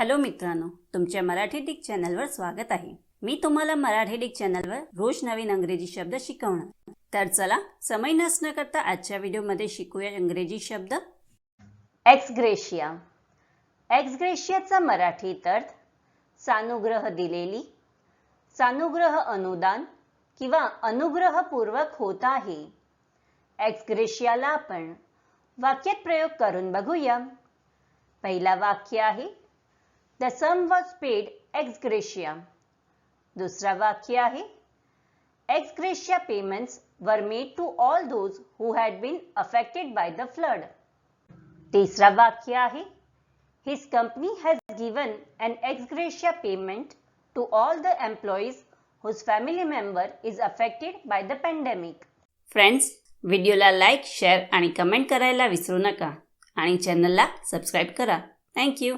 Hello मित्रांनो तुमच्या Marathi Dick चॅनलवर स्वागत आहे. मी तुम्हाला मराठी डिक चॅनलवर रोज नवीन इंग्रजी शब्द शिकवणार. तर चला समय नसणं करता आजच्या व्हिडिओमध्ये शिकूया इंग्रजी शब्द. एक्सग्रेशिया एक्सग्रेशियाचा मराठीत अर्थ सानुग्रह दिलेली सानुग्रह अनुदान किंवा अनुग्रहपूर्वक होत आहे. एक्सग्रेशियाला आपण वाक्यात प्रयोग करून बघूया. पहिला वाक्य आहे the sum was paid ex gratia दुसरा वाक्य आहे ex gratia payments were made to all those who had been affected by the flood तिसरा वाक्य आहे his company has given an ex gratia payment to all the employees whose family member is affected by the pandemic friends व्हिडिओला like share आणि comment करायला विसरू नका आणि चॅनलला सबस्क्राईब करा थँक्यू